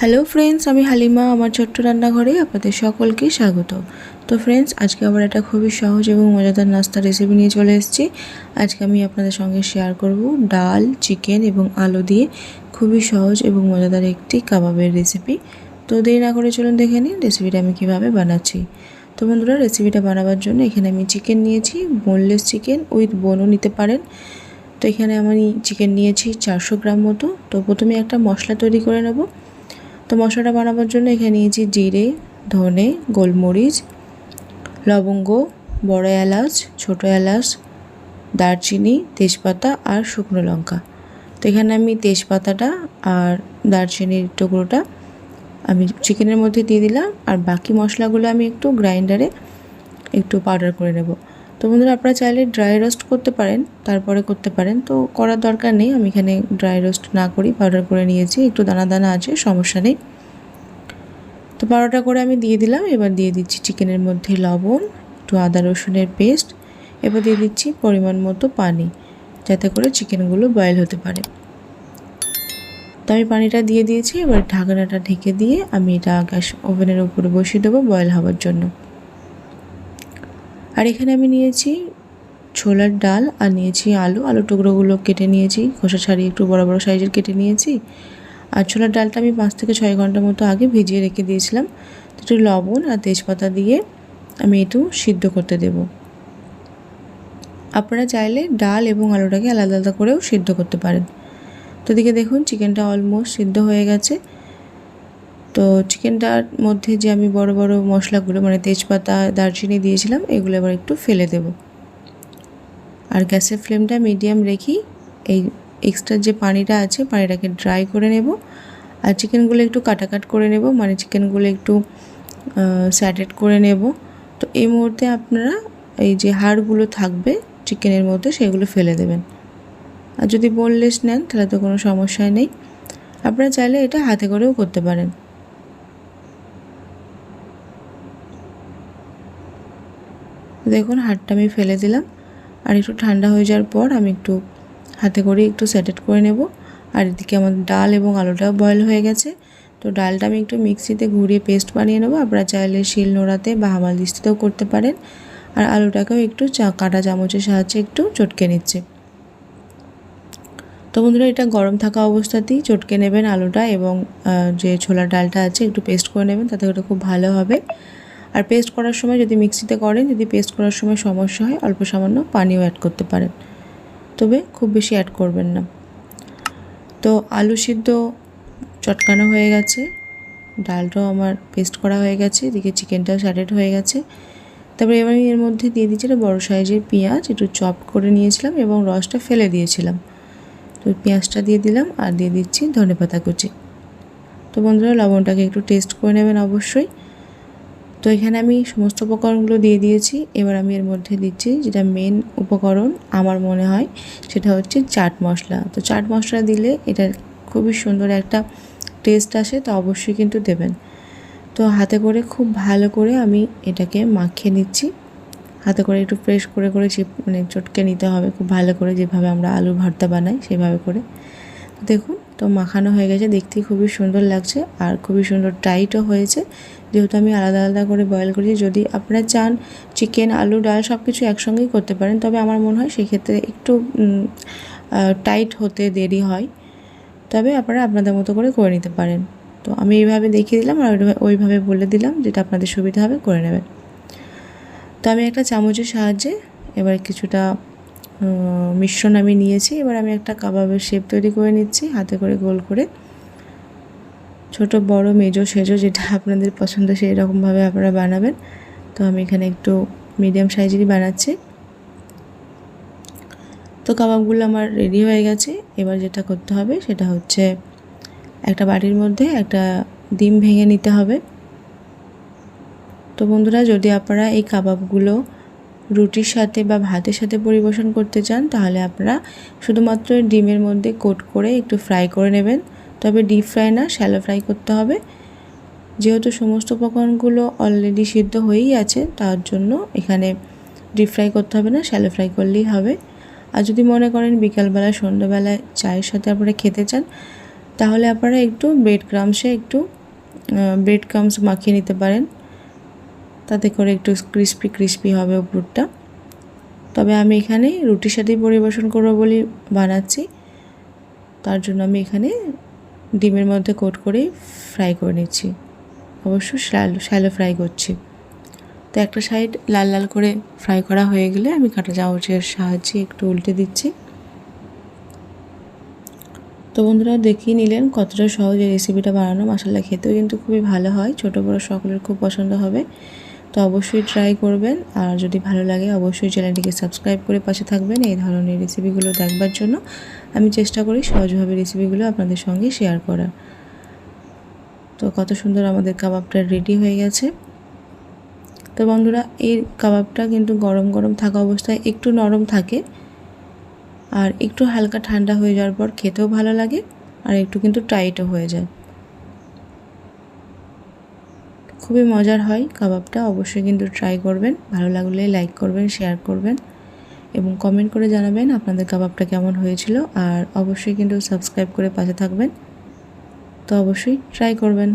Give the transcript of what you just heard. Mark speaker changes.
Speaker 1: Hello friends আমি হালিমা, আমার ছোট্ট রান্নাঘরে আপনাদের সকলকে স্বাগত। তো ফ্রেন্ডস আজকে আবার একটা খুবই সহজ এবং মজাদার নাস্তা রেসিপি নিয়ে চলে এসেছি। আজকে আমি আপনাদের সঙ্গে শেয়ার করব ডাল চিকেন এবং আলু দিয়ে খুবই সহজ এবং মজাদার একটি কাবাবের রেসিপি তো দেরি না করে চলুন দেখে নিন রেসিপিটা আমি কীভাবে বানাচ্ছি। তো বন্ধুরা রেসিপিটা বানাবার জন্য এখানে আমি চিকেন নিয়েছি বোনলেস চিকেন উইথ বোনও নিতে পারেন। তো এখানে আমি চিকেন নিয়েছি চারশো গ্রাম মতো। তো প্রথমে একটা মশলা তৈরি করে নেব। তো মশলাটা বানাবার জন্য এখানে নিয়েছি জিরে, ধনে, গোলমরিচ, লবঙ্গ, বড় এলাচ, ছোটো এলাচ, দারচিনি, তেজপাতা আর শুকনো লঙ্কা। তো এখানে আমি তেজপাতাটা আর দারচিনির টুকরোটা আমি চিকেনের মধ্যে দিয়ে দিলাম আর বাকি মশলাগুলো আমি একটু গ্রাইন্ডারে একটু পাউডার করে নেব। তো বন্ধুরা আপনারা চাইলে ড্রাই রোস্ট করতে পারেন, তারপরে করতে পারেন। তো করার দরকার নেই, আমি এখানে ড্রাই রোস্ট না করি পাউডার করে নিয়েছি, একটু দানা দানা আছে, সমস্যা নেই। তো পাউডারটা করে আমি দিয়ে দিলাম, এবার দিয়ে দিচ্ছি চিকেনের মধ্যে লবণ, একটু আদা রসুনের পেস্ট এবার দিয়ে দিচ্ছি পরিমাণ মতো পানি, যাতে করে চিকেনগুলো বয়েল হতে পারে। তো আমি পানিটা দিয়ে দিয়েছি, এবার ঢাকনাটা ঢেকে দিয়ে আমি এটা গ্যাস ওভেনের উপরে বসিয়ে দেবো বয়েল হওয়ার জন্য। আর এখানে আমি নিয়েছি ছোলার ডাল আর নিয়েছি আলু। আলু টুকরোগুলো কেটে নিয়েছি, খোসা ছাড়িয়ে একটু বড় বড় সাইজের কেটে নিয়েছি। আর ছোলার ডালটা আমি পাঁচ থেকে ছয় ঘণ্টার মতো আগে ভিজিয়ে রেখে দিয়েছিলাম। তো একটু লবণ আর তেজপাতা দিয়ে আমি একটু সিদ্ধ করতে দেব। আপনারা চাইলে ডাল এবং আলুটাকে আলাদা আলাদা করেও সিদ্ধ করতে পারেন। তো দিকে দেখুন চিকেনটা অলমোস্ট সিদ্ধ হয়ে গেছে। তো চিকেনটার মধ্যে যে আমি বড় বড় মশলাগুলো মানে তেজপাতা, দারচিনি দিয়েছিলাম, এগুলো এবার একটু ফেলে দেব। আর গ্যাসের ফ্লেমটা মিডিয়াম রেখি এই এক্সট্রা যে পানিটা আছে, পানিটাকে ড্রাই করে নেব। আর চিকেনগুলো একটু কাটাকাট করে নেব মানে চিকেনগুলো একটু স্যাটেড করে নেব। তো এই মুহূর্তে আপনারা এই যে হাড়গুলো থাকবে চিকেনের মধ্যে, সেগুলো ফেলে দেবেন। আর যদি বোনলেস নেন, তাহলে তো কোনো সমস্যাই নেই। আপনারা চাইলে এটা হাতে করেও করতে পারেন। দেখুন হাড়টা আমি ফেলে দিলাম। আর একটু ঠান্ডা হয়ে যাওয়ার পর আমি একটু হাতে করে একটু স্যাটেড করে নেব। আর এদিকে আমার ডাল এবং আলুটাও বয়েল হয়ে গেছে। তো ডালটা আমি একটু মিক্সিতে ঘুরিয়ে পেস্ট বানিয়ে নেব। আপনারা চাইলে শিল নোড়াতে বা হামাল দিস্তিতেও করতে পারেন। আর আলুটাকেও একটু চা, কাটা চামচের সাহায্যে একটু চটকে নিচ্ছে। তো বন্ধুরা, এটা গরম থাকা অবস্থাতেই চটকে নেবেন আলুটা এবং যে ছোলার ডালটা আছে, একটু পেস্ট করে নেবেন। তাতে ওটা খুব ভালো হবে। আর পেস্ট করার সময় যদি মিক্সিতে করেন, যদি পেস্ট করার সময় সমস্যা হয়, অল্প সামান্য পানিও অ্যাড করতে পারেন। তবে খুব বেশি অ্যাড করবেন না। তো আলু সিদ্ধ চটকানো হয়ে গেছে। ডালটাও আমার পেস্ট করা হয়ে গেছে, এদিকে চিকেনটাও স্যাটেড হয়ে গেছে। তারপরে এবার এর মধ্যে দিয়ে দিচ্ছি বড়ো সাইজের পেঁয়াজ, একটু চপ করে নিয়েছিলাম এবং রসটা ফেলে দিয়েছিলাম। তো পেঁয়াজটা দিয়ে দিলাম আর দিয়ে দিচ্ছি ধনে পাতা কুচি। তো বন্ধুরা, লবণটাকে একটু টেস্ট করে নেবেন অবশ্যই। তো এখানে আমি সমস্ত উপকরণগুলো দিয়ে দিয়েছি। এবার আমি এর মধ্যে দিচ্ছি যেটা মেন উপকরণ আমার মনে হয়, সেটা হচ্ছে চাট মশলা। তো চাট মশলা দিলে এটা খুবই সুন্দর একটা টেস্ট আসে, তো অবশ্যই কিন্তু দেবেন। তো হাতে করে খুব ভালো করে আমি এটাকে মাখিয়ে নিচ্ছি। হাতে করে একটু প্রেস করে করে চিপ মানে চটকে নিতে হবে, খুব ভালো করে যেভাবে আমরা আলু ভর্তা বানাই সেভাবে করে। দেখুন তো মাখানো হয়ে গেছে, দেখতে খুবই সুন্দর লাগছে আর খুবই সুন্দর টাইটও হয়েছে। যেহেতু আমি আলাদা আলাদা করে বয়েল করেছি, যদি আপনারা চান চিকেন আলু, ডাল সব কিছু একসঙ্গেই করতে পারেন, তবে আমার মনে হয় সেক্ষেত্রে একটু টাইট হতে দেরি হয়। তবে আপনারা আপনাদের মতো করে করে নিতে পারেন। তো আমি এইভাবে দেখিয়ে দিলাম আর ওইভাবে বলে দিলাম যেটা আপনাদের সুবিধা হবে, করে নেবেন। তো আমি একটা চামচের সাহায্যে এবার কিছুটা মিশ্রণ আমি নিয়েছি। এবার আমি একটা কাবাবের শেপ তৈরি করে নিচ্ছি, হাতে করে গোল করে। ছোট, বড়, মেজো, সেজো যেটা আপনাদের পছন্দ সেই রকমভাবে আপনারা বানাবেন। তো আমি এখানে একটু মিডিয়াম সাইজেরই বানাচ্ছি। তো কাবাবগুলো আমার রেডি হয়ে গেছে। এবার যেটা করতে হবে সেটা হচ্ছে একটা বাটির মধ্যে একটা ডিম ভেঙে নিতে হবে। তো বন্ধুরা, যদি আপনারা এই কাবাবগুলো রুটির সাথে বা ভাতের সাথে পরিবেশন করতে চান, তাহলে আপনারা শুধুমাত্র ডিমের মধ্যে কোট করে একটু ফ্রাই করে নেবেন। তবে ডিপ ফ্রাই না, শ্যালো ফ্রাই করতে হবে। যেহেতু সমস্ত উপকরণগুলো অলরেডি সিদ্ধ হয়েই আছে, তার জন্য এখানে ডিপ ফ্রাই করতে হবে না, শ্যালো ফ্রাই করলেই হবে। আর যদি মনে করেন বিকালবেলা, সন্ধ্যাবেলায় চায়ের সাথে আপনারা খেতে চান, তাহলে আপনারা একটু ব্রেড ক্রামসে একটু ব্রেড ক্রামস মাখিয়ে নিতে পারেন। তাতে করে একটু ক্রিস্পি ক্রিস্পি হবে উপরটা। তবে আমি এখানে রুটির সাথেই পরিবেশন করব বলে বানাচ্ছি। তার জন্য আমি এখানে ডিমের মধ্যে কোট করে ফ্রাই করে নিচ্ছি। অবশ্য শ্যালো শ্যালো ফ্রাই করছি। তো একটা সাইড লাল লাল করে ফ্রাই করা হয়ে গেলে আমি কাঁটা চামচের সাহায্যে একটু উল্টে দিচ্ছি। তো বন্ধুরা দেখিয়ে নিলেন কতটা সহজ রেসিপিটা বানানো। মশলা খেতেও কিন্তু খুবই ভালো হয়। ছোটো বড়ো সকলের খুব পছন্দ হবে। তো অবশ্যই ট্রাই করবেন। আর যদি ভালো লাগে, অবশ্যই চ্যানেলটিকে সাবস্ক্রাইব করে পাশে থাকবেন এই ধরনের রেসিপিগুলো দেখবার জন্য। আমি চেষ্টা করি সহজভাবে রেসিপিগুলো আপনাদের সঙ্গে শেয়ার করার। তো কত সুন্দর আমাদের কাবাবটা রেডি হয়ে গেছে। তো বন্ধুরা, এই কাবাবটা কিন্তু গরম গরম থাকা অবস্থায় একটু নরম থাকে। আর একটু হালকা ঠান্ডা হয়ে যাওয়ার পর খেতেও ভালো লাগে। আর একটু কিন্তু টাইটও হয়ে যায়। খুবই মজার হয় কাবাবটা, অবশ্যই কিন্তু ট্রাই করবেন। ভালো লাগলে লাইক করবেন শেয়ার করবেন এবং কমেন্ট করে জানাবেন আপনাদের কাবাবটা কেমন হয়েছিল আর অবশ্যই কিন্তু সাবস্ক্রাইব করে পাশে থাকবেন। তো অবশ্যই ট্রাই করবেন।